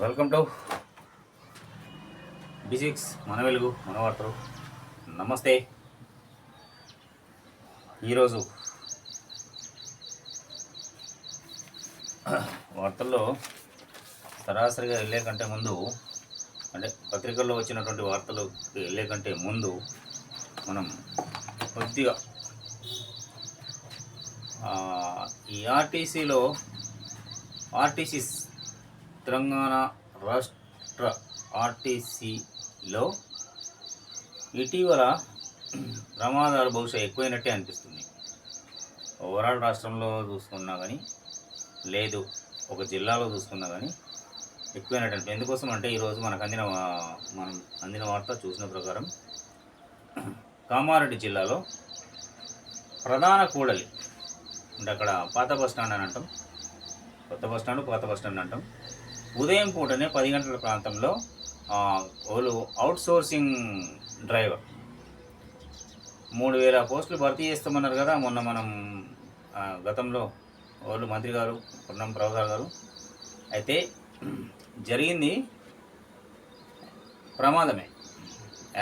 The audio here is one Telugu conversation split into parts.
వెల్కమ్ టు బిజిక్స్ మన వెలుగు మన వార్తలు నమస్తే. ఈరోజు వార్తల్లో సరాసరిగా వెళ్ళే కంటే ముందు అంటే పత్రికల్లో వచ్చినటువంటి వార్తలు వెళ్ళే కంటే ముందు మనం కొద్దిగా ఈ ఆర్టీసీలో ఆర్టీసీ తెలంగాణ రాష్ట్ర ఆర్టీసీలో ఇటీవల ప్రమాదాలు బహుశా ఎక్కువైనట్టే అనిపిస్తుంది. ఓవరాల్ రాష్ట్రంలో చూసుకున్నా కానీ లేదు ఒక జిల్లాలో చూసుకున్నా కానీ ఎక్కువైనట్టు అనిపి- ఎందుకోసం అంటే ఈరోజు మనకు అందిన మనం అందిన వార్త చూసిన ప్రకారం కామారెడ్డి జిల్లాలో ప్రధాన కూడలి అంటే అక్కడ పాత బస్ స్టాండ్ అని అంటాం. కొత్త బస్ స్టాండ్ పాత బస్ స్టాండ్ అంటాం. ఉదయం పూటనే పది గంటల ప్రాంతంలో వాళ్ళు అవుట్ సోర్సింగ్ డ్రైవర్. మూడు వేల పోస్టులు భర్తీ చేస్తామన్నారు కదా మొన్న మనం గతంలో వాళ్ళు మంత్రి గారు పొన్నం ప్రభాకర్ గారు. అయితే జరిగింది ప్రమాదమే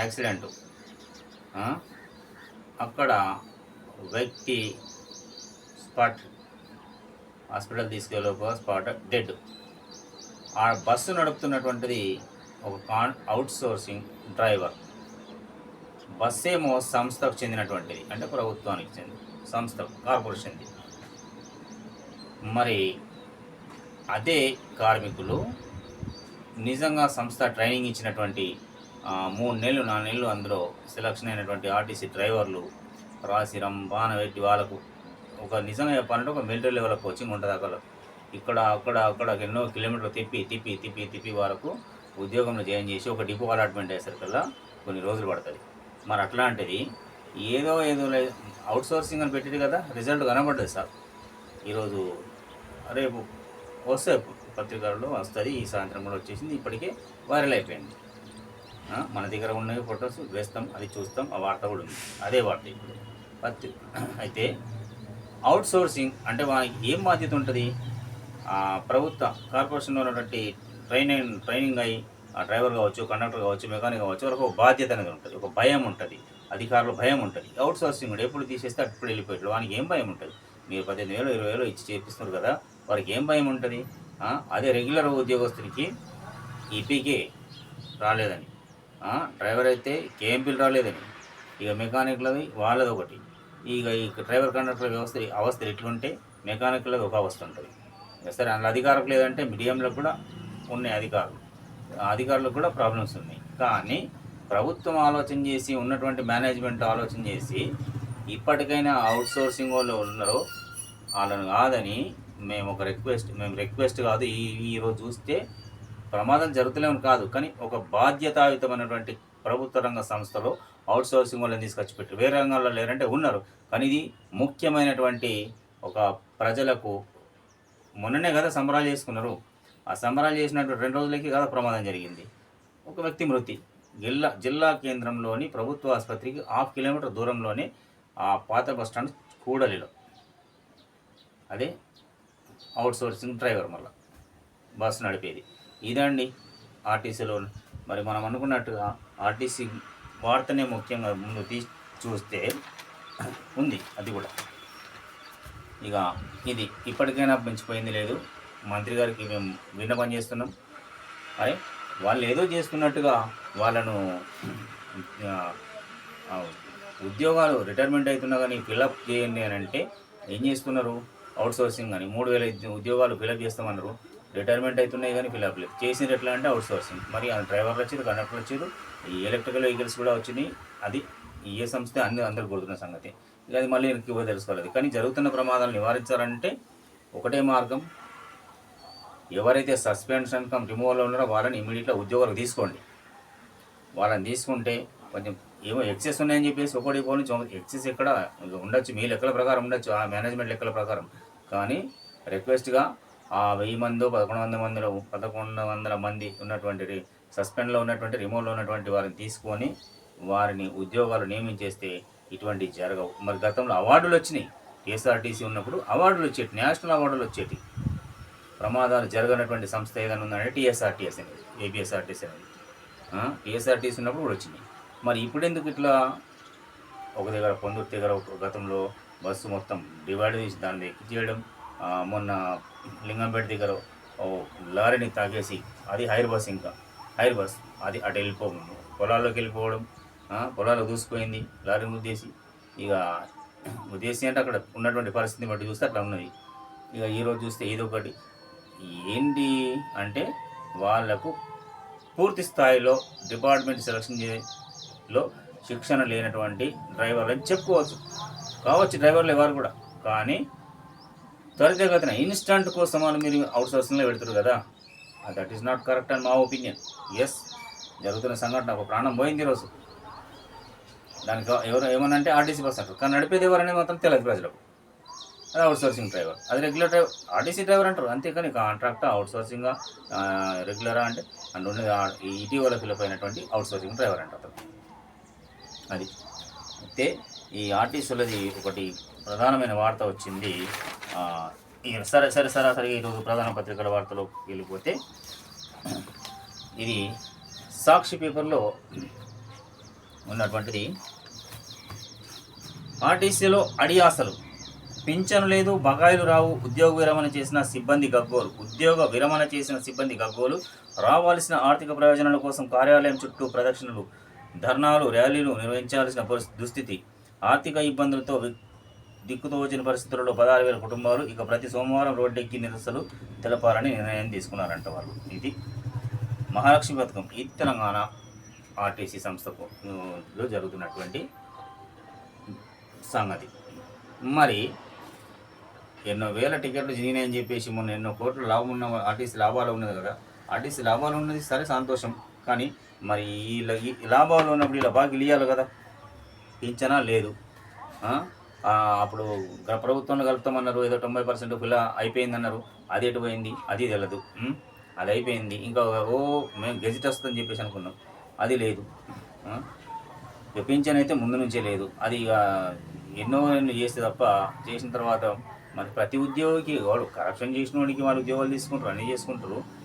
యాక్సిడెంటు. అక్కడ వ్యక్తి స్పాట్ హాస్పిటల్ తీసుకెళ్ళక స్పాట్ డెడ్. ఆ బస్సు నడుపుతున్నటువంటిది ఒక కాన్ అవుట్ సోర్సింగ్ డ్రైవర్ బస్ ఏమో సంస్థకు చెందినటువంటిది అంటే ప్రభుత్వానికి చెంది సంస్థ కార్పొరేషన్ది. మరి అదే కార్మికులు నిజంగా సంస్థ ట్రైనింగ్ ఇచ్చినటువంటి మూడు నెలలు నాలుగు నెలలు అందులో సెలక్షన్ అయినటువంటి ఆర్టీసీ డ్రైవర్లు రాసి బాణవెట్టి వాళ్ళకు ఒక నిజంగా చెప్పాలంటే ఒక మిలిటరీ లెవెల్ కోచింగ్ ఉంటుంది అక్కడ. ఇక్కడ అక్కడ అక్కడ ఎన్నో కిలోమీటర్లు తిప్పి తిప్పి తిప్పి తిప్పి వరకు ఉద్యోగంలో జాయిన్ చేసి ఒక డిపో అలాట్మెంట్ అయ్యేసరికల్లా కొన్ని రోజులు పడుతుంది. మరి అట్లాంటిది ఏదో ఏదో అవుట్ సోర్సింగ్ అని పెట్టింది కదా రిజల్ట్ కనబడ్డది సార్. ఈరోజు రేపు వస్తే పత్రికల్లో వస్తుంది ఈ సాయంత్రం కూడా వచ్చేసింది ఇప్పటికే వైరల్ అయిపోయింది. మన దగ్గర ఉన్నవి ఫొటోస్ వేస్తాం అది చూస్తాం ఆ వార్త కూడా ఉంది. అదే వార్త ఇప్పుడు. పత్రి అయితే అవుట్ సోర్సింగ్ అంటే వానికి ఏం బాధ్యత ఉంటుంది? ప్రభుత్వ కార్పొరేషన్లో ఉన్నటువంటి ట్రైనింగ్ ట్రైనింగ్ అయ్యి ఆ డ్రైవర్ కావచ్చు కండక్టర్ కావచ్చు మెకానిక్ కావచ్చు వాళ్ళకి ఒక బాధ్యత అనేది ఉంటుంది ఒక భయం ఉంటుంది అధికారులు భయం ఉంటుంది. అవుట్ సోర్సింగ్ ఎప్పుడు తీసేస్తే అప్పుడు వెళ్ళిపోయాడు వానికి ఏం భయం ఉంటుంది? మీరు పద్దెనిమిది వేలు ఇరవై వేలు ఇచ్చి చేపిస్తున్నారు కదా వారికి ఏం భయం ఉంటుంది? అదే రెగ్యులర్ ఉద్యోగస్తుడికి ఈపీకే రాలేదని డ్రైవర్ అయితే కేఎంపీలు రాలేదని ఇక మెకానిక్లది వాళ్ళది ఒకటి ఈ డ్రైవర్ కండక్టర్ వ్యవస్థ అవస్థలు ఎట్లుంటే మెకానిక్లది ఒక అవస్థ ఉంటుంది. సరే అందులో అధికారులకు లేదంటే మీడియంలో కూడా ఉన్నాయి అధికారులు. అధికారులకు కూడా ప్రాబ్లమ్స్ ఉన్నాయి. కానీ ప్రభుత్వం ఆలోచన చేసి ఉన్నటువంటి మేనేజ్మెంట్ ఆలోచన చేసి ఇప్పటికైనా అవుట్ సోర్సింగ్ వాళ్ళు ఉన్నారో వాళ్ళని కాదని మేము ఒక రిక్వెస్ట్ మేము రిక్వెస్ట్ కాదు. ఈ ఈరోజు చూస్తే ప్రమాదం జరుగుతలేమని కాదు. కానీ ఒక బాధ్యతాయుతమైనటువంటి ప్రభుత్వ రంగ సంస్థలో అవుట్ సోర్సింగ్ వాళ్ళని తీసుకొచ్చి పెట్టారు. వేరే రంగాల్లో లేరంటే ఉన్నారు. కానీ ఇది ముఖ్యమైనటువంటి ఒక ప్రజలకు మొన్ననే కదా సంబరాలు చేసుకున్నారు. ఆ సంబరాలు చేసినటువంటి రెండు రోజులకి కదా ప్రమాదం జరిగింది. ఒక వ్యక్తి మృతి. జిల్లా జిల్లా కేంద్రంలోని ప్రభుత్వ ఆసుపత్రికి హాఫ్ కిలోమీటర్ దూరంలోనే ఆ పాత బస్ స్టాండ్ కూడలిలో. అదే అవుట్ సోర్సింగ్ డ్రైవర్ మళ్ళీ బస్సు నడిపేది. ఇదండి ఆర్టీసీలో మరి మనం అనుకున్నట్టుగా ఆర్టీసీ వార్తనే ముఖ్యంగా ముందు తీ చూస్తే ఉంది అది కూడా. ఇక ఇది ఇప్పటికైనా పెంచిపోయింది లేదు. మంత్రి గారికి మేము విన్నపం చేస్తున్నాం. అరే వాళ్ళు ఏదో చేస్తున్నట్టుగా వాళ్ళను ఉద్యోగాలు రిటైర్మెంట్ అవుతున్నా కానీ ఫిలప్ చేయండి అని అంటే ఏం చేస్తున్నారు? అవుట్ సోర్సింగ్ అని. మూడు వేల ఉద్యోగాలు ఫిలప్ చేస్తామన్నారు. రిటైర్మెంట్ అవుతున్నాయి కానీ ఫిల్అప్ లేదు. చేసినది ఎట్లా అంటే అవుట్ సోర్సింగ్ మరి ఆ డ్రైవర్లు వచ్చారు కండక్టర్ వచ్చారు ఈ ఎలక్ట్రికల్ వెహికల్స్ కూడా వచ్చినాయి. అది ఏ సంస్థ అన్ని అందరూ గుర్తున్న సంగతి. ఇక అది మళ్ళీ వెనక్కి పోయి తెలుసుకోలేదు. కానీ జరుగుతున్న ప్రమాదాలు నివారించాలంటే ఒకటే మార్గం. ఎవరైతే సస్పెన్షన్ కమ్ రిమూవల్లో ఉన్నారో వాళ్ళని ఇమీడియట్గా ఉద్యోగాలకు తీసుకోండి. వాళ్ళని తీసుకుంటే కొంచెం ఏమో ఎక్సెస్ ఉన్నాయని చెప్పేసి ఒకటి పోని ఎక్సెస్ ఎక్కడ ఉండొచ్చు. మీ లెక్కల ప్రకారం ఉండొచ్చు. ఆ మేనేజ్మెంట్ లెక్కల ప్రకారం. కానీ రిక్వెస్ట్గా ఆ వెయ్యి మంది పదకొండు వందల మందిలో పదకొండు వందల మంది ఉన్నటువంటి సస్పెండ్లో ఉన్నటువంటి రిమూవ్లో ఉన్నటువంటి వారిని తీసుకొని వారిని ఉద్యోగాలు నియమించేస్తే ఇటువంటి జరగవు. మరి గతంలో అవార్డులు వచ్చినాయి. టీఎస్ఆర్టీసీ ఉన్నప్పుడు అవార్డులు వచ్చేటి నేషనల్ అవార్డులు వచ్చేటి ప్రమాదాలు జరగనటువంటి సంస్థ ఏదైనా ఉందంటే టీఎస్ఆర్టీఎస్ అనేది ఏపీఎస్ఆర్టీసీ అనేది టీఎస్ఆర్టీసీ ఉన్నప్పుడు కూడా వచ్చినాయి. మరి ఇప్పుడు ఎందుకు ఇట్లా ఒక దగ్గర పొందూరు దగ్గర ఒక గతంలో బస్సు మొత్తం డివైడ్ చేసి దాన్ని ఎక్కి చేయడం మొన్న లింగంపేట దగ్గర ఓ లారీని తాగేసి అది హైర్ బస్ ఇంకా. Hire bus. అది అటు వెళ్ళిపోవడం. పొలాల్లోకి వెళ్ళిపోవడం పొలాల్లో దూసిపోయింది లారీ ముద్దేసి. ఇక ఉద్దేశం అంటే అక్కడ ఉన్నటువంటి పరిస్థితిని బట్టి చూస్తే అట్లా ఉన్నది. ఇక ఈరోజు చూస్తే ఏదో ఒకటి. ఏంటి అంటే వాళ్ళకు పూర్తి స్థాయిలో డిపార్ట్మెంట్ సెలక్షన్లో శిక్షణ లేనటువంటి డ్రైవర్లు అని చెప్పుకోవచ్చు. కావచ్చు డ్రైవర్లు ఎవరు కూడా. కానీ త్వరితగతిన ఇన్స్టంట్ కోసం అని మీరు అవుట్ సోర్సింగ్లో పెడతారు కదా. దట్ ఈస్ నాట్ కరెక్ట్ అని మా ఒపీనియన్ ఎస్ జరుగుతున్న సంఘటన ఒక ప్రాణం పోయింది ఈరోజు. దానికి ఎవరు ఏమనంటే ఆర్టీసీ బస్ అంటారు. కానీ నడిపేది ఎవరనే మాత్రం తెలియదు ప్రజలకు. అది అవుట్ సోర్సింగ్ డ్రైవర్ అది రెగ్యులర్ డ్రైవర్ ఆర్టీసీ డ్రైవర్ అంటారు. అంతేకాని కాంట్రాక్ట్ అవుట్ సోర్సింగ్ రెగ్యులరా అంటే అందులో ఈ ఇటీవల ఫిలప్ అయినటువంటి అవుట్ సోర్సింగ్ డ్రైవర్ అంటారు. అది. అయితే ఈ ఆర్టీసీలది ఒకటి ప్రధానమైన వార్త వచ్చింది. సరే సరే సరాసరి ఈరోజు ప్రధాన పత్రికల వార్తలో వెళ్ళిపోతే ఇది సాక్షి పేపర్లో ఉన్నటువంటిది. ఆర్టీసీలో అడియాసలు పింఛను లేదు బకాయిలు రావు ఉద్యోగ విరమణ చేసిన సిబ్బంది గగ్గోలు. ఉద్యోగ విరమణ చేసిన సిబ్బంది గగ్గోలు. రావాల్సిన ఆర్థిక ప్రయోజనాల కోసం కార్యాలయం చుట్టూ ప్రదక్షిణలు ధర్నాలు ర్యాలీలు నిర్వహించాల్సిన పరిస్థితి దుస్థితి. ఆర్థిక ఇబ్బందులతో దిక్కుతోచిన పరిస్థితుల్లో పదహారు వేల కుటుంబాలు ఇక ప్రతి సోమవారం రోడ్డెక్కి నిరసలు తెలపాలని నిర్ణయం తీసుకున్నారంట వాళ్ళు. ఇది మహాలక్ష్మి పథకం. ఈ తెలంగాణ ఆర్టీసీ సంస్థకు లో జరుగుతున్నటువంటి సంగతి. మరి ఎన్నో వేల టికెట్లు జీనాయని చెప్పేసి మొన్న ఎన్నో కోట్ల లాభం ఉన్న ఆర్టీసీ లాభాలు ఉన్నది కదా. ఆర్టీసీ లాభాలు ఉన్నది సరే సంతోషం. కానీ మరి ఈ లాభాలు ఉన్నప్పుడు ఇలా బాగా ఇలియాలి కదా. పింఛనా లేదు. అప్పుడు గ- ప్రభుత్వంలో కలుపుతామన్నారు ఏదో తొంభై పర్సెంట్ ఇలా అయిపోయింది అన్నారు అది ఎటు పోయింది? అది తెలదు. అది అయిపోయింది. ఇంకా ఓ మేము గెజిట్ వస్తుందని చెప్పేసి అనుకున్నాం. అది లేదు. ఆ? పింఛన్ అయితే ముందు నుంచే లేదు. అది ఇక ఎన్నో నేను చేస్తే తప్ప చేసిన తర్వాత మరి ప్రతి ఉద్యోగికి వాళ్ళు కరప్షన్ చేసిన వాడికి వాళ్ళు ఉద్యోగాలు తీసుకుంటారు అన్నీ చేసుకుంటారు.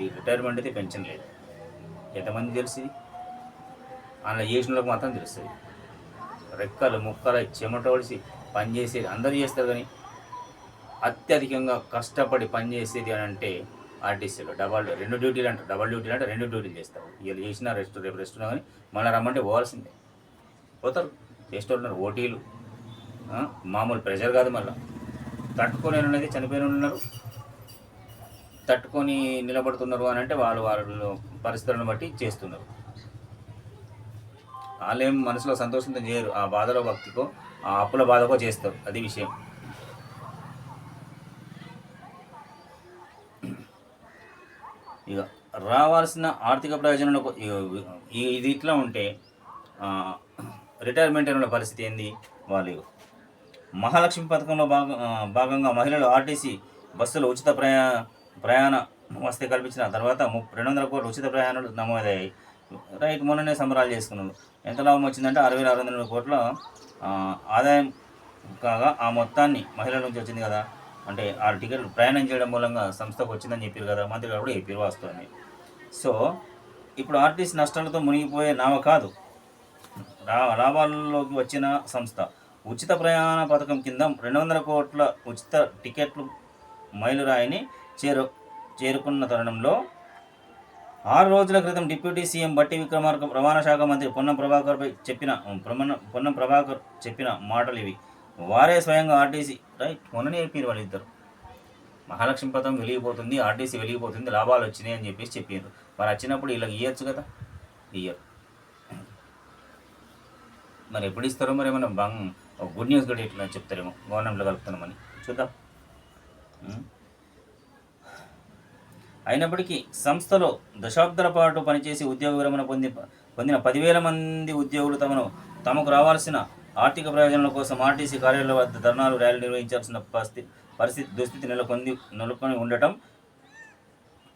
రిటైర్మెంట్ అయితే పెన్షన్ లేదు. ఎంతమంది తెలిసింది అలా చేసిన వాళ్ళకి మాత్రం తెలుస్తుంది. రెక్కలు ముక్కలు చెమట పనిచేసేది పని చేసేది అందరూ చేస్తారు కానీ అత్యధికంగా కష్టపడి పని చేసేది అని అంటే ఆర్టీసీలో డబల్ రెండు డ్యూటీలు అంటారు. డబల్ డ్యూటీలు అంటే రెండు డ్యూటీలు చేస్తారు. వీళ్ళు చేసిన రెస్ట్ రేపు రెస్ట్ ఉన్నా కానీ మళ్ళీ రమ్మంటే పోవాల్సిందే. పోతారు. చేసేటోళ్ళు ఉన్నారు. ఓటీలు మామూలు ప్రెషర్ కాదు మళ్ళీ. తట్టుకొని ఉన్నది చనిపోయిన ఉన్నారు. తట్టుకొని నిలబడుతున్నారు అని అంటే వాళ్ళు వాళ్ళ పరిస్థితులను బట్టి చేస్తున్నారు. వాళ్ళేం మనసులో సంతోషంతో చేయరు. ఆ బాధలో భక్తికో ఆ అప్పుల బాధకో చేస్తారు. అది విషయం. ఇక రావాల్సిన ఆర్థిక ప్రయోజనాలకు ఇది ఇట్లా ఉంటే రిటైర్మెంట్ అయిన పరిస్థితి ఏంది? వాళ్ళు మహాలక్ష్మి పథకంలో భాగ భాగంగా మహిళలు ఆర్టీసీ బస్సులు ఉచిత ప్రయా ప్రయాణ వస్తే కల్పించిన తర్వాత ము రెండు వందల కోట్ల ఉచిత ప్రయాణాలు నమోదయ్యాయి. రైట్ మొన్ననే సంబరాలు చేసుకున్నారు ఎంత లాభం వచ్చిందంటే అరవై వేల ఆరు వందల కోట్ల ఆదాయం కాగా ఆ మొత్తాన్ని మహిళల నుంచి వచ్చింది కదా. అంటే ఆ టికెట్లు ప్రయాణం చేయడం మూలంగా సంస్థకు వచ్చిందని చెప్పారు కదా. మంత్రి గారు కూడా చెప్పారు వాస్తవాన్ని సో ఇప్పుడు ఆర్టీసీ నష్టాలతో మునిగిపోయే నావ కాదు. లాభాల్లోకి వచ్చిన సంస్థ. ఉచిత ప్రయాణ పథకం కింద రెండు వందల కోట్ల ఉచిత టికెట్లు మైలురాయిని చేరు చేరుకున్న తరుణంలో ఆరు రోజుల క్రితం డిప్యూటీ సీఎం బట్టి విక్రమార్క రవాణా శాఖ మంత్రి పొన్నం ప్రభాకర్పై చెప్పిన పొన్నం ప్రభాకర్ చెప్పిన మాటలు ఇవి. వారే స్వయంగా ఆర్టీసీ రైట్ మొన్ననే చెప్పారు వాళ్ళిద్దరు. మహాలక్ష్మి పథకం వెలిగిపోతుంది ఆర్టీసీ వెలిగిపోతుంది లాభాలు వచ్చినాయి అని చెప్పేసి చెప్పారు మరి వచ్చినప్పుడు ఇలా ఇవ్వచ్చు కదా? ఇయ్యరు. మరి ఎప్పుడు ఇస్తారో మరి ఏమైనా బంగ్ గుడ్ న్యూస్ కూడా ఇట్లా చెప్తారేమో గవర్నమెంట్లో కలుపుతున్నామని చూద్దాం. అయినప్పటికీ సంస్థలో దశాబ్దాల పాటు పనిచేసి ఉద్యోగ విరమణ పొంది పొందిన పదివేల మంది ఉద్యోగులు తమను తమకు రావాల్సిన ఆర్థిక ప్రయోజనాల కోసం ఆర్టీసీ కార్యాలయాల వద్ద ధర్నాలు ర్యాలీ నిర్వహించాల్సిన పరిస్థితి పరిస్థితి దుస్థితి నెలకొంది నెలకొని ఉండటం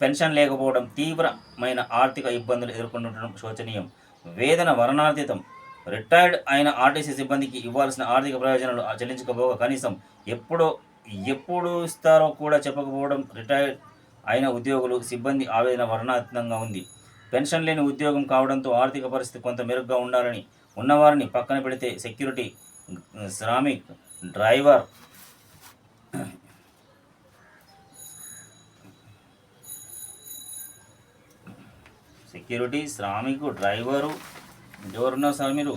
పెన్షన్ లేకపోవడం తీవ్రమైన ఆర్థిక ఇబ్బందులు ఎదుర్కొంటుండడం శోచనీయం. వేదన వర్ణాతీతం. రిటైర్డ్ అయిన ఆర్టీసీ సిబ్బందికి ఇవ్వాల్సిన ఆర్థిక ప్రయోజనాలు చెల్లించకపోగా కనీసం ఎప్పుడో ఎప్పుడు ఇస్తారో కూడా చెప్పకపోవడం రిటైర్డ్ అయిన ఉద్యోగులు సిబ్బంది ఆవేదన వర్ణాతీతంగా ఉంది. పెన్షన్ లేని ఉద్యోగం కావడంతో ఆర్థిక పరిస్థితి కొంత మెరుగ్గా ఉండాలని ఉన్నవారిని పక్కన పెడితే సెక్యూరిటీ శ్రామిక్ డ్రైవర్ సెక్యూరిటీ శ్రామికు డ్రైవరు ఎవరున్నా సార్ మీరు?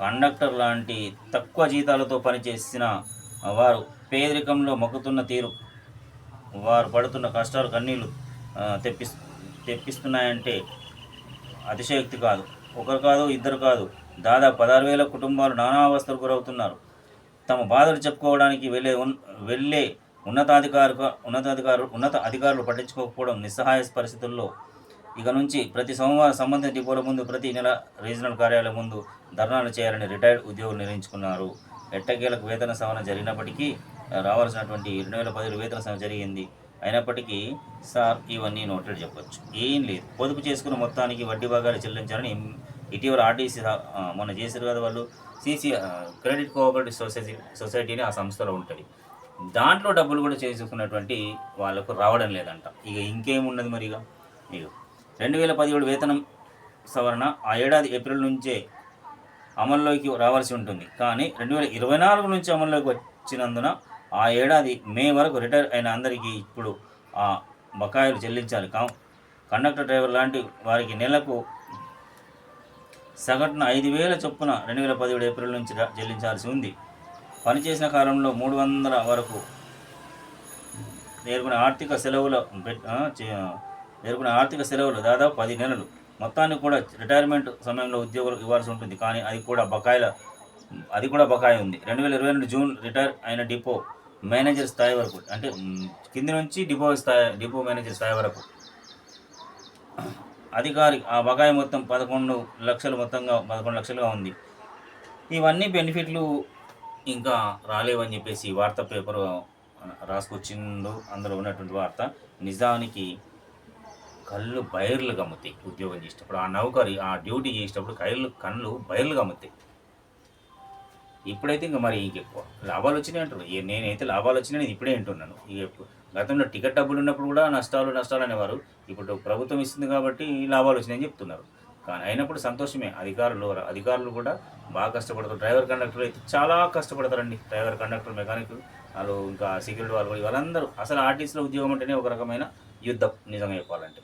కండక్టర్ లాంటి తక్కువ జీతాలతో పనిచేసిన వారు పేదరికంలో మొక్కుతున్న తీరు. వారు పడుతున్న కష్టాలు కన్నీళ్ళు తెప్పి తెప్పిస్ తెప్పిస్తున్నాయంటే అతిశయోక్తి కాదు. ఒకరు కాదు ఇద్దరు కాదు. దాదాపు పదహారు వేల కుటుంబాలు నానా అవస్థలు గురవుతున్నారు. తమ బాధలు చెప్పుకోవడానికి వెళ్ళే ఉన్ వెళ్ళే ఉన్నతాధికారు ఉన్నతాధికారు ఉన్నత అధికారులు పట్టించుకోకపోవడం నిస్సహాయ పరిస్థితుల్లో. ఇక నుంచి ప్రతి సోమవారం సంబంధిత డిపోల ముందు ప్రతి నెల రీజనల్ కార్యాలయం ముందు ధర్నాలు చేయాలని రిటైర్డ్ ఉద్యోగులు నిర్ణయించుకున్నారు. ఎట్టకేలకు వేతన సవరణ జరిగినప్పటికీ రావాల్సినటువంటి రెండు వేల పదిహేడు వేతన సవరణ జరిగింది. అయినప్పటికీ సార్ ఇవన్నీ నోటెడ్ చెప్పొచ్చు. ఏం లేదు. పొదుపు చేసుకున్న మొత్తానికి వడ్డీ భాగాలు చెల్లించాలని ఇటీవల ఆర్టీసీ మొన్న చేశారు కదా వాళ్ళు. సిసి క్రెడిట్ కోఆపరేటివ్ సొసైటీ సొసైటీని ఆ సంస్థలో ఉంటుంది. దాంట్లో డబ్బులు కూడా చేసుకున్నటువంటి వాళ్ళకు రావడం లేదంట. ఇక ఇంకేమున్నది మరి ఇక ఇక రెండు వేల పదిహేడు వేతనం సవరణ ఆ ఏడాది ఏప్రిల్ నుంచే అమల్లోకి రావాల్సి ఉంటుంది. కానీ రెండు వేల ఇరవై నాలుగు నుంచి అమల్లోకి వచ్చినందున ఆ ఏడాది మే వరకు రిటైర్ అయిన అందరికీ ఇప్పుడు ఆ బకాయిలు చెల్లించాలి. కా కండక్టర్ డ్రైవర్ లాంటి వారికి నెలకు సగటున ఐదు వేల చొప్పున రెండు వేల పదిహేడు ఏప్రిల్ నుంచి చెల్లించాల్సి ఉంది. పనిచేసిన కాలంలో మూడు వందల వరకు నేర్కొనే ఆర్థిక సెలవుల నేర్కొనే ఆర్థిక సెలవులు దాదాపు పది నెలలు. మొత్తాన్ని కూడా రిటైర్మెంట్ సమయంలో ఉద్యోగులు ఇవ్వాల్సి ఉంటుంది. కానీ అది కూడా బకాయిల అది కూడా బకాయి ఉంది. రెండు వేల ఇరవై రెండు జూన్ రిటైర్ అయిన డిపో మేనేజర్ స్థాయి వరకు అంటే కింద కింది నుంచి డిపో స్థాయి డిపో మేనేజర్ స్థాయి వరకు. అధికారి ఆ బకాయి మొత్తం పదకొండు లక్షలు మొత్తంగా పదకొండు లక్షలుగా ఉంది. ఇవన్నీ బెనిఫిట్లు ఇంకా రాలేవని చెప్పేసి వార్త వార్తా పేపర్ రాసుకొచ్చిండు. అందులో ఉన్నటువంటి వార్త నిజానికి కళ్ళు బైర్లు గమ్ముతాయి ఉద్యోగం చేసేటప్పుడు. ఆ నౌకరి ఆ డ్యూటీ చేసేటప్పుడు కళ్ళు కళ్ళు బైర్లు గమ్ముతాయి. ఇప్పుడైతే ఇంకా మరి ఇంకెక్కువ లాభాలు వచ్చినాయి అంటారు నేనైతే లాభాలు వచ్చినాయి నేను ఇప్పుడే వింటున్నాను. ఇక గతంలో టికెట్ డబ్బులు ఉన్నప్పుడు కూడా నష్టాలు నష్టాలు అనేవారు. ఇప్పుడు ప్రభుత్వం ఇస్తుంది కాబట్టి లాభాలు వచ్చినాయని చెప్తున్నారు. కానీ అయినప్పుడు సంతోషమే. అధికారులు అధికారులు కూడా బాగా కష్టపడతారు. డ్రైవర్ కండక్టర్లు అయితే చాలా కష్టపడతారండి. డ్రైవర్ కండక్టర్ మెకానిక్ వాళ్ళు ఇంకా సెక్యూరిటీ వాళ్ళు వాళ్ళందరూ. అసలు ఆర్టీసీలో ఉద్యోగం అంటేనే ఒక రకమైన యుద్ధం నిజంగా చెప్పాలంటే.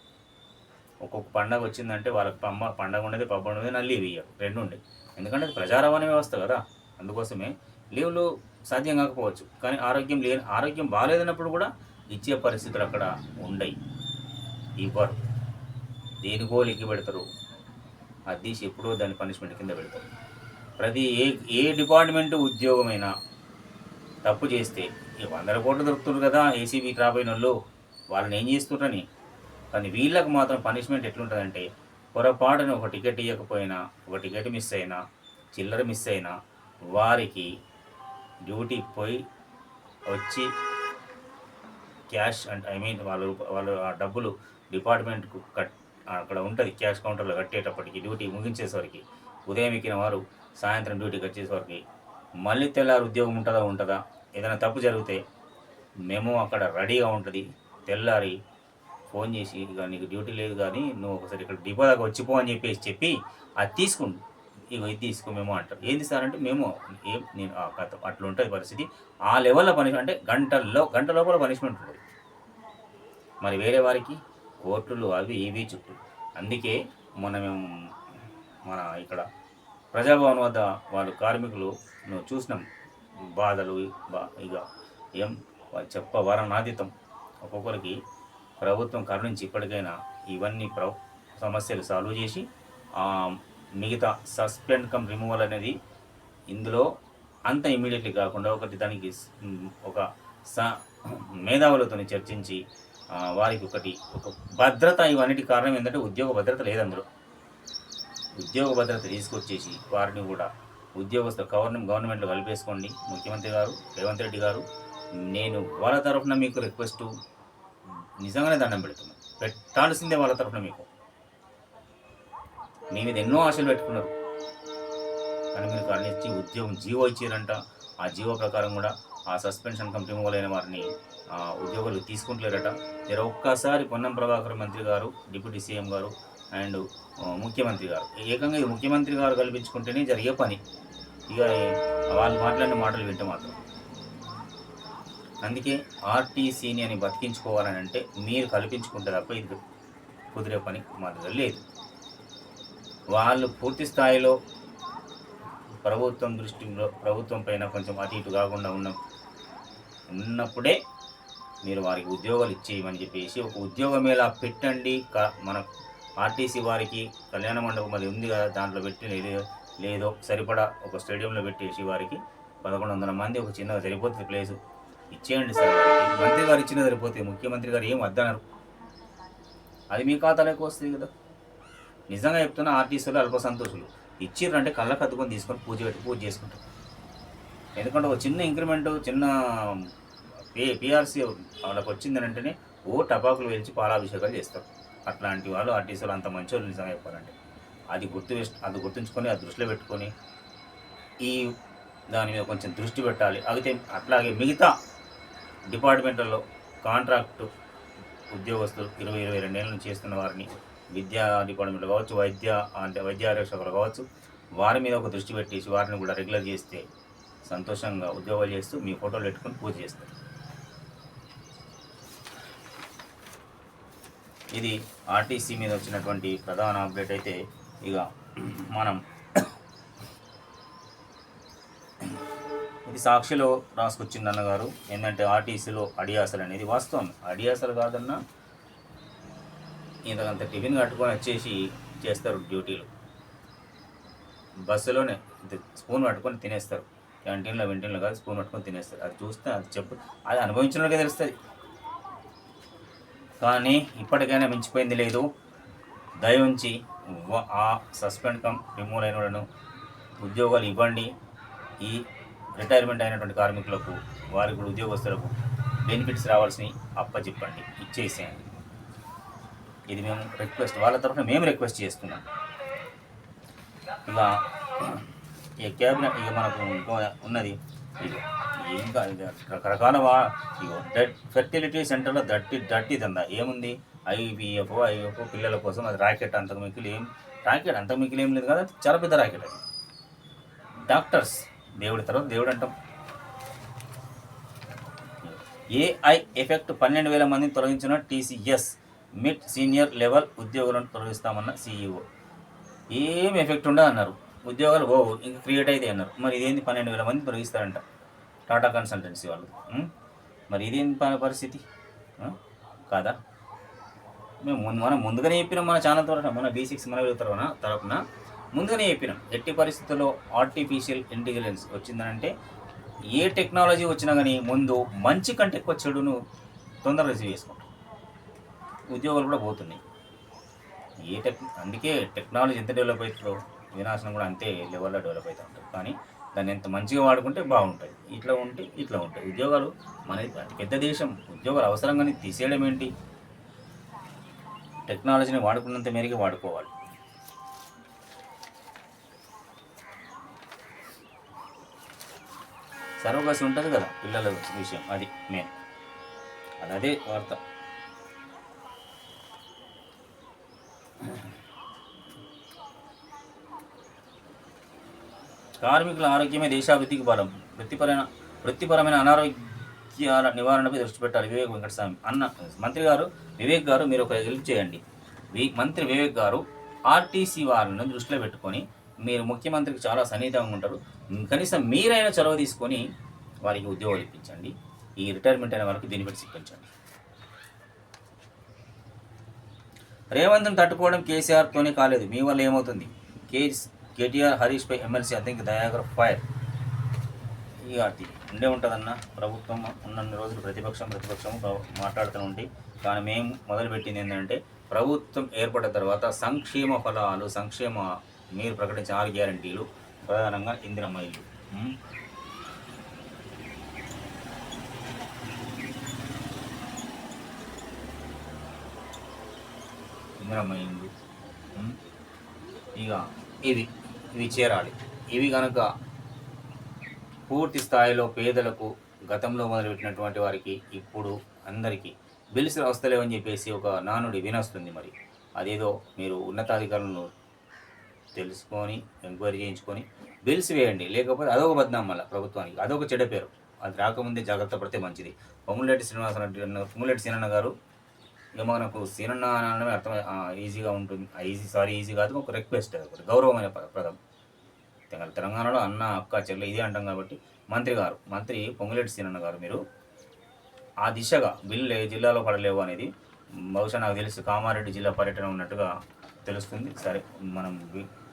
ఒక్కొక్క పండగ వచ్చిందంటే వాళ్ళకి పమ్మ పండగ ఉండేది పబ్బ ఉండేది నల్లి లీవ్ రెండు ఉండే ఎందుకంటే అది ప్రజా రవాణా వ్యవస్థ కదా. అందుకోసమే లీవ్లు సాధ్యం కాకపోవచ్చు. కానీ ఆరోగ్యం లేని ఆరోగ్యం బాగాలేదన్నప్పుడు కూడా ఇచ్చే పరిస్థితులు అక్కడ ఉండయి. ఇవ్వరు దేనికో లెక్కి పెడతారు. అది తీసి ఎప్పుడో దాని పనిష్మెంట్ కింద పెడతారు. ప్రతి ఏ ఏ డిపార్ట్మెంట్ ఉద్యోగమైనా తప్పు చేస్తే ఈ వందల కోట్లు దొరుకుతున్నారు కదా ఏసీబీ రాబోయిన వాళ్ళు వాళ్ళని ఏం చేస్తుంటారని కానీ వీళ్ళకు మాత్రం పనిష్మెంట్ ఎట్లుంటుందంటే పొరపాటున ఒక టికెట్ ఇవ్వకపోయినా ఒక టికెట్ మిస్ అయినా చిల్లర మిస్ అయినా వారికి డ్యూటీ పోయి వచ్చి క్యాష్ అంటే ఐ మీన్ వాళ్ళు వాళ్ళు ఆ డబ్బులు డిపార్ట్మెంట్కు కట్ అక్కడ ఉంటుంది క్యాష్ కౌంటర్లో కట్టేటప్పటికి డ్యూటీ ముగించేసరికి ఉదయం ఎక్కిన వారు సాయంత్రం డ్యూటీకి వచ్చేసరికి మళ్ళీ తెల్లారి ఉద్యోగం ఉంటుందా ఉంటుందా? ఏదైనా తప్పు జరిగితే మేము అక్కడ రెడీగా ఉంటుంది. తెల్లారి ఫోన్ చేసి ఇక నీకు డ్యూటీ లేదు కానీ నువ్వు ఒకసారి ఇక్కడ డిపో దాకా వచ్చిపో అని చెప్పేసి చెప్పి అది తీసుకుంటు ఇక ఇది తీసుకో మేము అంటారు. ఏంది సార్ అంటే మేము ఏం నేను ఆ కథ అట్లా ఉంటుంది పరిస్థితి. ఆ లెవెల్లో పనిష్మెంట్ అంటే గంటల్లో గంట లోపల పనిష్మెంట్ ఉంటుంది. మరి వేరే వారికి కోర్టులు అవి ఇవి చుట్టూ. అందుకే మొన్న మేము మన ఇక్కడ ప్రజాభవన్ వద్ద వాళ్ళు కార్మికులు నువ్వు చూసినాం. బాధలు బా ఇక ఏం చెప్ప వరణాతీతం ఒక్కొక్కరికి ప్రభుత్వం కరుణించి ఇప్పటికైనా ఇవన్నీ ప్ర సమస్యలు సాల్వ్ చేసి మిగతా సస్పెండ్ కమ్ రిమూవల్ అనేది ఇందులో అంత ఇమీడియట్లీ కాకుండా ఒకటి దానికి ఒక స మేధావులతో చర్చించి వారికి ఒకటి ఒక భద్రత ఇవన్నిటి కారణం ఏంటంటే ఉద్యోగ భద్రత లేదు అందులో. ఉద్యోగ భద్రత తీసుకొచ్చేసి వారిని కూడా ఉద్యోగస్థ గవర్నమెంట్ గవర్నమెంట్లో కలిపేసుకోండి. ముఖ్యమంత్రి గారు రేవంత్ రెడ్డి గారు నేను వాళ్ళ తరఫున మీకు రిక్వెస్ట్ నిజంగానే దండం పెడుతున్నాను. పెట్టాల్సిందే వాళ్ళ తరఫున మీకు. మీ మీద ఎన్నో ఆశలు పెట్టుకున్నారు. కానీ మీరు కరణించి ఉద్యోగం జీవో ఇచ్చారంట ఆ జీవో ప్రకారం కూడా ఆ సస్పెన్షన్ కంపెనీ మొదలైన వారిని ఆ, ఉద్యోగులు తీసుకుంటలేరట. మీరు ఒక్కసారి పొన్నం ప్రభాకర్ మంత్రి గారు డిప్యూటీ సీఎం గారు అండ్ ముఖ్యమంత్రి గారు. ఏకంగా ఇది ముఖ్యమంత్రి గారు కల్పించుకుంటేనే జరిగే పని? ఇక వాళ్ళు మాట్లాడిన మాటలు వింటే మాత్రం. అందుకే ఆర్టీసీని అని బతికించుకోవాలని అంటే మీరు కల్పించుకుంటే తప్ప ఇది కుదిరే పని మాత్రం లేదు. వాళ్ళు పూర్తి స్థాయిలో ప్రభుత్వం దృష్టిలో ప్రభుత్వం పైన కొంచెం అటు ఇటు కాకుండా ఉన్న ఉన్నప్పుడే మీరు వారికి ఉద్యోగాలు ఇచ్చేయమని చెప్పేసి ఒక ఉద్యోగం ఎలా పెట్టండి క- మన ఆర్టీసీ వారికి కళ్యాణ మండపం అది ఉంది కదా దాంట్లో పెట్టి లేదో సరిపడా ఒక స్టేడియంలో పెట్టేసి వారికి పదకొండు వందల మంది ఒక చిన్నగా సరిపోతుంది ప్లేసు ఇచ్చేయండి సార్. మంత్రి గారు ఇచ్చిన సరిపోతుంది ముఖ్యమంత్రి గారు ఏం వద్దన్నారు అది మీ ఖాతాలోకి వస్తుంది కదా. నిజంగా చెప్తున్నా ఆర్టీసీలు అల్ప సంతోషులు. ఇచ్చిర్రంటే కళ్ళకు అద్దుకొని తీసుకొని పూజ పెట్టి పూజ చేసుకుంటారు. ఎందుకంటే ఒక చిన్న ఇంక్రిమెంట్ చిన్న పే పిఆర్సీ వాళ్ళకి వచ్చింది వెంటనే ఓ టపాకులు వేల్చి పాలాభిషేకాలు చేస్తారు. అట్లాంటి వాళ్ళు ఆర్టీసీలు అంత మంచి వాళ్ళు నిజంగా చెప్పాలంటే. అది గుర్తు అది గుర్తుంచుకొని అది దృష్టిలో పెట్టుకొని ఈ దాని మీద కొంచెం దృష్టి పెట్టాలి. అయితే అట్లాగే మిగతా డిపార్ట్మెంట్లలో కాంట్రాక్టు ఉద్యోగస్తులు ఇరవై ఇరవై రెండేళ్ళ నుంచి చేస్తున్న వారిని విద్యా డిపార్ట్మెంట్లో కావచ్చు వైద్య అంటే వైద్య ఆరోగ్యశాఖలు కావచ్చు వారి మీద ఒక దృష్టి పెట్టేసి వారిని కూడా రెగ్యులర్ చేస్తే సంతోషంగా ఉద్యోగాలు చేస్తూ మీ ఫోటోలు పెట్టుకొని పూజ చేస్తారు. ఇది ఆర్టీసీ మీద వచ్చినటువంటి ప్రధాన అప్డేట్ అయితే ఇక మనం ఇది సాక్షిలో రాసుకొచ్చింది అన్నగారు. ఏంటంటే ఆర్టీసీలో అడియాసలు అనేది వాస్తవం. అడియాసలు కాదన్నా ఇంతకంత టిఫిన్ కట్టుకొని వచ్చేసి చేస్తారు డ్యూటీలు. బస్సులోనే స్పూన్ పట్టుకొని తినేస్తారు. క్యాంటీన్లో వెంటీన్లో కాదు స్పూన్ పట్టుకొని తినేస్తారు. అది చూస్తే అది చెప్పు అది అనుభవించిన తెలుస్తుంది. కానీ ఇప్పటికైనా మించిపోయింది లేదు. దయ ఉంచి ఆ సస్పెండ్ కమ్ రిమూవ్ అయిన వాళ్ళను ఉద్యోగాలు ఇవ్వండి. ఈ రిటైర్మెంట్ అయినటువంటి కార్మికులకు వారికి కూడా ఉద్యోగస్తులకు బెనిఫిట్స్ రావాల్సినవి అప్పచెప్పండి. ఇచ్చేసేయండి. ఇది మేము రిక్వెస్ట్ వాళ్ళ తరఫున మేము రిక్వెస్ట్ చేస్తున్నాం. ఇక ఈ క్యాబినెట్ ఇక మనకు ఇంకో ఉన్నది. ఏం ఇంకా రకరకాల వా డట్ ఫెర్టిలిటీ సెంటర్లో దట్టి దట్టి దందా ఏముంది? ఐవీఎఫ్ ఐఎఫ్ పిల్లల కోసం అది రాకెట్ అంతకు మిక్కిలి ఏం రాకెట్ అంతకు మిక్కిలి ఏం లేదు కదా చాలా పెద్ద రాకెట్ అది. డాక్టర్స్ దేవుడి తర్వాత దేవుడు అంటాం. ఏఐ ఎఫెక్ట్ పన్నెండు వేల మందిని తొలగించిన టీసీఎస్. మిడ్ సీనియర్ లెవెల్ ఉద్యోగులను తొలగిస్తామన్న సీఈఓ ఏం ఎఫెక్ట్ ఉండదు అన్నారు. ఉద్యోగాలు ఓ ఇంకా క్రియేట్ అయితే అన్నారు. మరి ఇదేంది పన్నెండు వేల మంది తొలగిస్తారంట టాటా కన్సల్టెన్సీ వాళ్ళు. మరి ఇదేంది ప- పరిస్థితి? కాదా? మేము ముందు మనం ముందుగానే చెప్పినాం మన ఛానల్ తరఫున మన బేసిక్స్ మన తరఫున తరఫున ముందుగానే చెప్పినాం. ఎట్టి పరిస్థితుల్లో ఆర్టిఫిషియల్ ఇంటెలిజెన్స్ వచ్చిందనంటే ఏ టెక్నాలజీ వచ్చినా కానీ ముందు మంచి కంటే ఎక్కువ చెడును తొందరగా రిసీవ్ చేసుకుంటాం. ఉద్యోగాలు కూడా పోతున్నాయి. ఏ టెక్ అందుకే టెక్నాలజీ ఎంత డెవలప్ అవుతుందో వినాశనం కూడా అంతే లెవెల్లో డెవలప్ అవుతూ ఉంటుంది. కానీ దాన్ని ఎంత మంచిగా వాడుకుంటే బాగుంటుంది. ఇట్లా ఉంటే ఇట్లా ఉంటాయి ఉద్యోగాలు మన అతి పెద్ద దేశం. ఉద్యోగాలు అవసరంగానే తీసేయడం ఏంటి? టెక్నాలజీని వాడుకున్నంత మేరకే వాడుకోవాలి. సర్వకాశం ఉంటుంది కదా పిల్లల విషయం. అది మెయిన్. అది అదే వార్త. కార్మికుల ఆరోగ్యమే దేశాభివృద్ధికి బలం. వృత్తిపరమైన వృత్తిపరమైన అనారోగ్యాల నివారణపై దృష్టి పెట్టాలి. వివేక్ వెంకటస్వామి అన్న మంత్రి గారు వివేక్ గారు మీరు ఒక హెల్ప్ చేయండి. మంత్రి వివేక్ గారు ఆర్టీసీ వారిని దృష్టిలో పెట్టుకొని మీరు ముఖ్యమంత్రికి చాలా సన్నిహితంగా ఉంటారు. కనీసం మీరైనా చొరవ తీసుకొని వారికి ఉద్యోగాలు ఇప్పించండి. ఈ రిటైర్మెంట్ అయిన వారికి బెనిఫిట్స్ ఇప్పించండి రేవంత్ను తట్టుకోవడం కేసీఆర్తోనే కాలేదు. మీ వల్ల ఏమవుతుంది? కే కేటీఆర్ హరీష్పై ఎమ్మెల్సీ అతనికి దయాకర్ ఫైర్. ఇక ఉండే ఉంటుందన్న ప్రభుత్వం ఉన్నన్ని రోజులు ప్రతిపక్షం ప్రతిపక్షం మాట్లాడుతూ ఉండి కానీ మేము మొదలుపెట్టింది ఏంటంటే ప్రభుత్వం ఏర్పడిన తర్వాత సంక్షేమ ఫలాలు సంక్షేమ మీరు ప్రకటించిన ఆరు గ్యారంటీలు ప్రధానంగా ఇందిరమ్మ ఇల్లు. ఉం? ఇక ఇవి ఇవి చేరాలి. ఇవి కనుక పూర్తి స్థాయిలో పేదలకు గతంలో మొదలుపెట్టినటువంటి వారికి ఇప్పుడు అందరికీ బిల్స్ వస్తలేవని చెప్పేసి ఒక నానుడి వినొస్తుంది మరి. అదేదో మీరు ఉన్నతాధికారులను తెలుసుకొని ఎంక్వైరీ చేయించుకొని బిల్స్ వేయండి. లేకపోతే అదొక బద్నాం మళ్ళీ ప్రభుత్వానికి. అదొక చెడ్డ పేరు. అది రాకముందే జాగ్రత్త పడితే మంచిది. పొంగులేటి శ్రీనివాస రెడ్డి అన్న- పొంగులేటి సీనన్న గారు ఇక మనకు సీనన్న అనడమే అర్థం ఈజీగా ఉంటుంది. ఈజీ సారీ ఈజీ కాదు ఒక రిక్వెస్ట్ అది ఒకటి. గౌరవమైన పదం తెలంగాణ తెలంగాణలో అన్న అక్క చెల్లె ఇదే అంటాం కాబట్టి మంత్రి గారు మంత్రి పొంగులేటి సీనన్న గారు మీరు ఆ దిశగా బిల్లు ఏ జిల్లాలో పడలేవు అనేది బహుశా నాకు తెలుసు. కామారెడ్డి జిల్లా పర్యటన ఉన్నట్టుగా తెలుస్తుంది. సరే మనం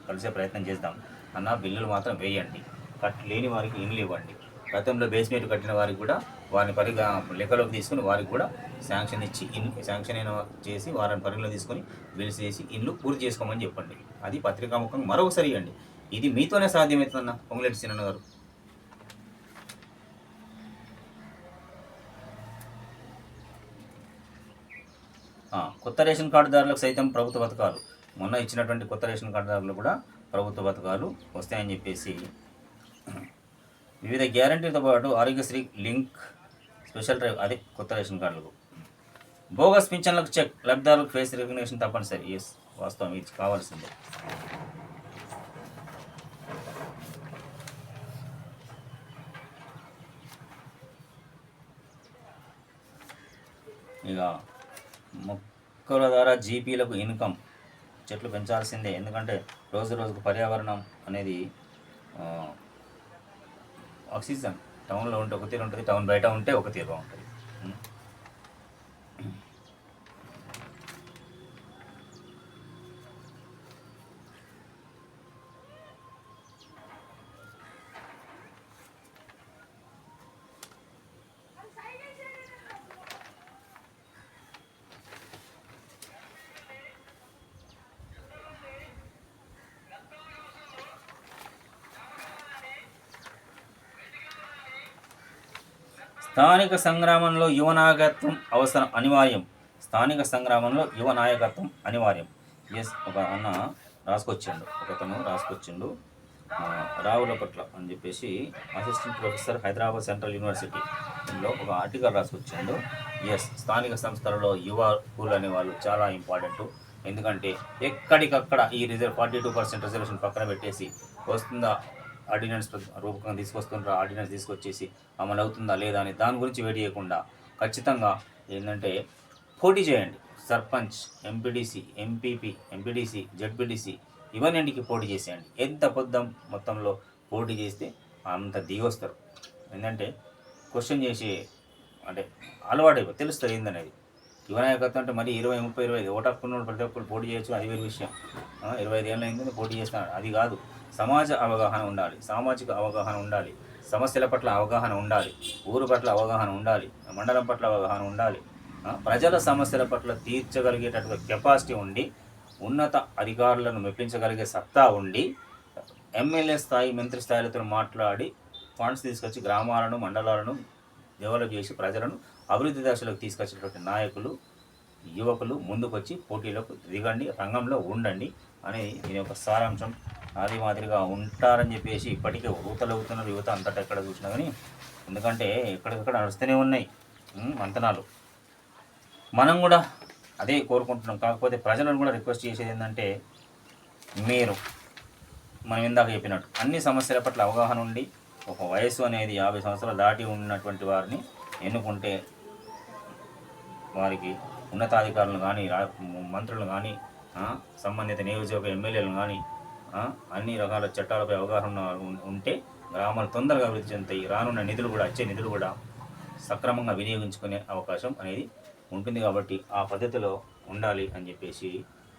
కలిసే ప్రయత్నం చేద్దాం. అన్న బిల్లులు మాత్రం వేయండి. కట్ లేని వారికి ఇండ్లు ఇవ్వండి. గతంలో బేస్మెంట్ కట్టిన వారికి కూడా వారిని పరిగా లెక్కలోకి తీసుకుని వారికి కూడా శాంక్షన్ ఇచ్చి ఇన్ శాంక్షన్ అయిన చేసి వారిని పరిగణలో తీసుకొని బిల్స్ చేసి ఇండ్లు పూర్తి చేసుకోమని చెప్పండి. అది పత్రికాముఖంగా మరొకసారి ఇవ్వండి. ఇది మీతోనే సాధ్యమవుతుందన్న పొంగులేటి సీనన్న గారు. కొత్త రేషన్ కార్డుదారులకు సైతం ప్రభుత్వ పథకాలు. మొన్న ఇచ్చినటువంటి కొత్త రేషన్ కార్డుదారులు కూడా ప్రభుత్వ పథకాలు వస్తాయని చెప్పేసి వివిధ గ్యారంటీలతో పాటు ఆరోగ్యశ్రీ లింక్ స్పెషల్ డ్రైవ్ అది కొత్త రేషన్ కార్డులకు బోగస్ పింఛన్లకు చెక్ లబ్ధిదారులకు ఫేస్ రికగ్నేషన్ తప్పనిసరి. ఎస్ వాస్తవం ఇది కావాల్సిందే. ఇక మొక్కల ద్వారా జీపీలకు ఇన్కమ్ చెట్లు పెంచాల్సిందే. ఎందుకంటే రోజు రోజుకు పర్యావరణం అనేది ఆక్సిజన్. టౌన్లో ఉంటే ఒక తీరు ఉంటుంది టౌన్ బయట ఉంటే ఒక తీరుగా ఉంటుంది స్థానిక సంగ్రామంలో యువ నాయకత్వం అవసరం అనివార్యం. స్థానిక సంగ్రామంలో యువ నాయకత్వం అనివార్యం. ఎస్ ఒక అన్న రాసుకొచ్చిండు. ఒకతను రాసుకొచ్చిండు. రావుల పట్ల అని చెప్పేసి అసిస్టెంట్ ప్రొఫెసర్ హైదరాబాద్ సెంట్రల్ యూనివర్సిటీలో ఒక ఆర్టికల్ రాసుకొచ్చిండు. ఎస్ స్థానిక సంస్థలలో యువకులు అనే వాళ్ళు చాలా ఇంపార్టెంట్. ఎందుకంటే ఎక్కడికక్కడ ఈ reserve forty two percent reservation పక్కన పెట్టేసి వస్తుందా ఆర్డినెన్స్ రూపకంగా తీసుకొస్తుంటారా ఆర్డినెన్స్ తీసుకొచ్చేసి అమలు అవుతుందా లేదా అని దాని గురించి వెయిట్ చేయకుండా ఖచ్చితంగా ఏంటంటే పోటీ చేయండి. Sarpanch MPTC MPP MPTC ZPTC ఇవన్నింటికి పోటీ చేసేయండి. ఎంత పొద్దాం మొత్తంలో పోటీ చేస్తే అంత దిగొస్తారు. ఏంటంటే క్వశ్చన్ చేసి అంటే అలవాటు తెలుస్తుంది ఏందనేది. యువనాయకత్వం అంటే మరి ఇరవై ముప్పై ఇరవై ఐదు. ఓటు ప్రతి ఒక్కరు పోటీ చేయొచ్చు. అది వేరే విషయం. ఇరవై ఐదు ఏళ్ళ అయింది పోటీ చేస్తున్నాడు అది కాదు. సమాజ అవగాహన ఉండాలి. సామాజిక అవగాహన ఉండాలి. సమస్యల పట్ల అవగాహన ఉండాలి. ఊరు పట్ల అవగాహన ఉండాలి. మండలం పట్ల అవగాహన ఉండాలి. ప్రజల సమస్యల పట్ల తీర్చగలిగేటటువంటి కెపాసిటీ ఉండి ఉన్నత అధికారులను మెప్పించగలిగే సత్తా ఉండి ఎమ్మెల్యే స్థాయి మంత్రి స్థాయిలతో మాట్లాడి ఫండ్స్ తీసుకొచ్చి గ్రామాలను మండలాలను డెవలప్ చేసి ప్రజలను అభివృద్ధి దశలోకి తీసుకొచ్చినటువంటి నాయకులు యువకులు ముందుకొచ్చి పోటీలకు దిగండి రంగంలో ఉండండి అనేది దీని యొక్క సారాంశం అది మాదిరిగా ఉంటారని చెప్పేసి ఇప్పటికే ఊతలవుతున్నారు యువత అంతటా ఎక్కడ చూసినా కానీ ఎందుకంటే ఎక్కడికక్కడ నడుస్తూనే ఉన్నాయి మంతనాలు. మనం కూడా అదే కోరుకుంటున్నాం. కాకపోతే ప్రజలను కూడా రిక్వెస్ట్ చేసేది ఏంటంటే మీరు మనం ఇందాక చెప్పినట్టు అన్ని సమస్యల పట్ల అవగాహన ఉండి ఒక వయసు అనేది యాభై సంవత్సరాలు దాటి ఉన్నటువంటి వారిని ఎన్నుకుంటే వారికి ఉన్నతాధికారులు కానీ మంత్రులు కానీ సంబంధిత నియోజకవర్గ ఎమ్మెల్యేలు కానీ అన్ని రకాల చట్టాలపై అవగాహన ఉంటే గ్రామాలు తొందరగా అభివృద్ధి చెందుతాయి. రానున్న నిధులు కూడా వచ్చే నిధులు కూడా సక్రమంగా వినియోగించుకునే అవకాశం అనేది ఉంటుంది కాబట్టి ఆ పద్ధతిలో ఉండాలి అని చెప్పేసి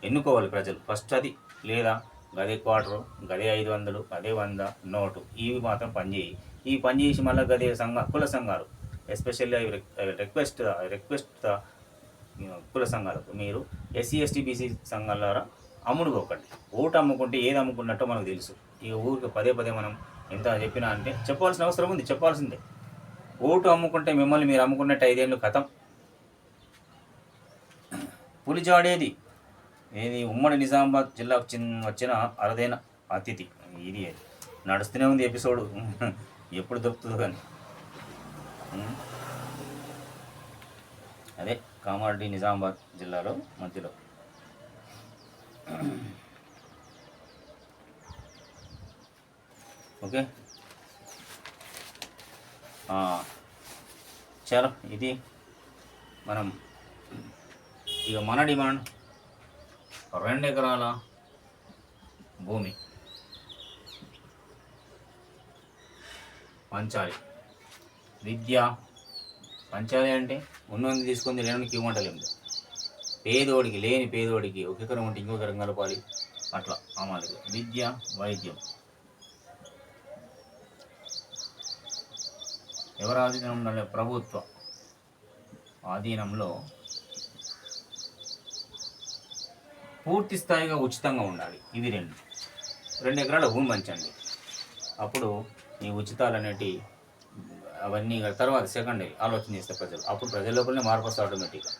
ఎన్నుకోవాలి ప్రజలు. ఫస్ట్ అది లేదా గదే క్వార్టరు గదే ఐదు వందలు గదే వంద నోటు ఇవి మాత్రం పనిచేయి. ఈ పనిచేసి మళ్ళీ గదే సంఘ కుల సంఘాలు ఎస్పెషల్లీ ఐ రిక్వెస్ట్ రిక్వెస్ట్ కుల సంఘాలకు మీరు ఎస్సీ ఎస్టీ బీసీ సంఘాల ద్వారా అమ్ముడుకోకండి ఓటు అమ్ముకుంటే ఏది అమ్ముకున్నట్టో మనకు తెలుసు. ఇక ఊరికి పదే పదే మనం ఎంత చెప్పినా అంటే చెప్పాల్సిన అవసరం ఉంది చెప్పాల్సిందే. ఓటు అమ్ముకుంటే మిమ్మల్ని మీరు అమ్ముకున్నట్టు ఐదేళ్ళు కథం. పులిజాడేది ఏది? ఉమ్మడి నిజామాబాద్ జిల్లాకు చిన్న వచ్చిన అరుదైన అతిథి. ఇది నడుస్తూనే ఉంది ఎపిసోడ్. ఎప్పుడు దొరుకుతుందో కానీ. అదే కామారెడ్డి నిజామాబాద్ జిల్లాలో మధ్యలో. ఓకే. చాలా చలో ఇది మనం ఇక మన డిమాండ్ రెండు ఎకరాల భూమి. పంచాలి. విద్య పంచాలి అంటే ఉన్నది తీసుకుంది లేనికి ఇవ్వమంటలేము పేదోడికి లేని పేదోడికి ఒక ఎకరం ఉంటే ఇంకొకరం కలపాలి. అట్లా ఆ మాదిరిగా. విద్య వైద్యం. ఎవరి ఆధీనంలో ఉండాలి? ప్రభుత్వ ఆధీనంలో పూర్తి స్థాయిగా ఉచితంగా ఉండాలి. ఇవి రెండు. రెండు ఎకరాల భూమి పంచండి. అప్పుడు ఈ ఉచితాలు అనేటి అవన్నీ తర్వాత సెకండరీ ఆలోచన చేస్తే ప్రజలు. అప్పుడు ప్రజల లోపలనే మార్పు వస్తుంది ఆటోమేటిక్గా.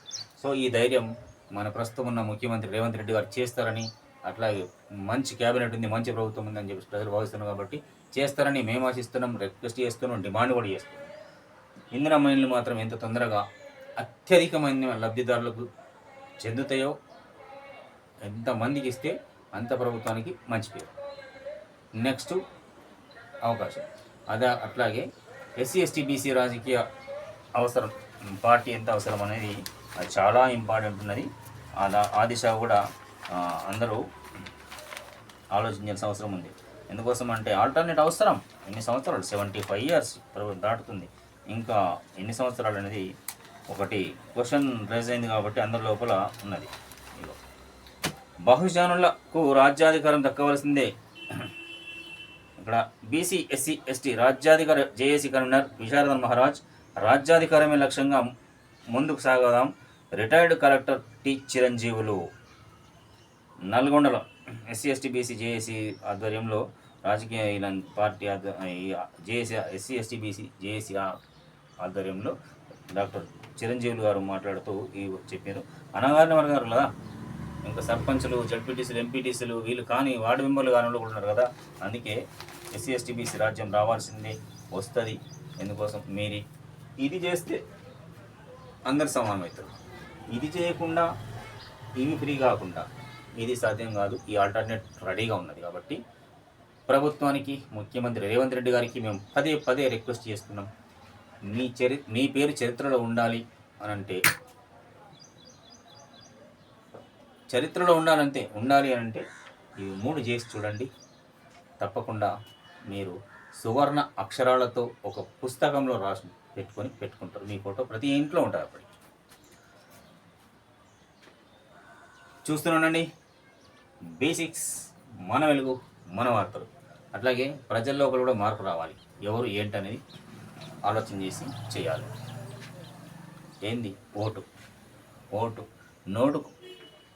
సో ఈ ధైర్యం మన ప్రస్తుతం ఉన్న ముఖ్యమంత్రి రేవంత్ రెడ్డి గారు చేస్తారని అట్లాగే మంచి క్యాబినెట్ ఉంది మంచి ప్రభుత్వం ఉందని చెప్పి ప్రజలు భావిస్తున్నారు కాబట్టి చేస్తారని మేము ఆశిస్తున్నాం రిక్వెస్ట్ చేస్తున్నాం డిమాండ్ కూడా చేస్తున్నాం. ఇంధన మైన్లు మాత్రం ఎంత తొందరగా అత్యధికమైన లబ్ధిదారులకు చెందుతాయో ఎంతమందికి ఇస్తే అంత ప్రభుత్వానికి మంచి పేరు. నెక్స్ట్ అవకాశం. అదే అట్లాగే ఎస్సీ ఎస్టీ బీసీ రాజకీయ అవసరం పార్టీ ఎంత అవసరం అనేది అది చాలా ఇంపార్టెంట్ ఉన్నది. ఆ దిశ కూడా అందరూ ఆలోచించాల్సిన అవసరం ఉంది. ఎందుకోసం అంటే ఆల్టర్నేట్ అవసరం. ఎన్ని సంవత్సరాలు? సెవెంటీ ఫైవ్ ఇయర్స్ దాటుతుంది. ఇంకా ఎన్ని సంవత్సరాలు అనేది ఒకటి క్వశ్చన్ రైజ్ అయింది కాబట్టి అందరి లోపల ఉన్నది. ఇదిగో. బహుజనులకు రాజ్యాధికారం దక్కవలసిందే. ఇక్కడ బీసీ ఎస్సీ ఎస్టీ రాజ్యాధికార జేఏసీ కన్వీనర్ విశారదన్ మహారాజ్ రాజ్యాధికారమే లక్ష్యంగా ముందుకు సాగదాం. రిటైర్డ్ కలెక్టర్ టి చిరంజీవులు నల్గొండలో ఎస్సీ ఎస్టీ బీసీ జేఏసీ ఆధ్వర్యంలో రాజకీయ party JAC SC ST BC JAC ఆధ్వర్యంలో డాక్టర్ చిరంజీవులు గారు మాట్లాడుతూ ఈ చెప్పారు. అనగారిన వర్గారు కదా? ఇంకా సర్పంచులు జడ్పీటీసీలు ఎంపీటీసీలు వీళ్ళు కానీ వార్డు మెంబర్లు కానీ కూడా ఉన్నారు కదా? అందుకే ఎస్సీ ఎస్టీ బీసీ రాజ్యం రావాల్సిందే వస్తుంది. ఎందుకోసం? మీరి. ఇది చేస్తే అందరు సమానమవుతారు. ఇది చేయకుండా ఇవి ఫ్రీ కాకుండా ఇది సాధ్యం కాదు. ఈ ఆల్టర్నేట్ రెడీగా ఉన్నది కాబట్టి ప్రభుత్వానికి ముఖ్యమంత్రి రేవంత్ రెడ్డి గారికి మేము పదే పదే రిక్వెస్ట్ చేస్తున్నాం. మీ చరి మీ పేరు చరిత్రలో ఉండాలి అని అంటే చరిత్రలో ఉండాలంటే ఉండాలి అని అంటే ఇవి మూడు చేసి చూడండి. తప్పకుండా మీరు సువర్ణ అక్షరాలతో ఒక పుస్తకంలో రాసి పెట్టుకొని పెట్టుకుంటారు. మీ ఫోటో ప్రతి ఇంట్లో ఉంటుంది అప్పటికి చూస్తున్నానండి బేసిక్స్ మన వెలుగు మన వార్తలు. అట్లాగే ప్రజల్లో కూడా మార్పు రావాలి. ఎవరు ఏంటనేది ఆలోచన చేసి చేయాలి. ఏంది? ఓటు. ఓటు. నోటుకు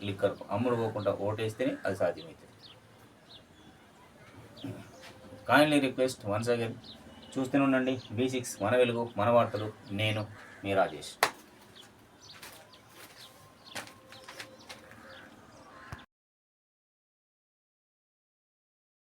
లిక్కర్కు అమ్ముడు పోకుండా ఓటేస్తేనే అది సాధ్యమవుతుంది. కాయిన్లీ రిక్వెస్ట్ వన్స్ అగైన్ చూస్తూనే ఉండండి. బేసిక్స్ మన వెలుగు మన వార్తలు. నేను మీ రాజేష్.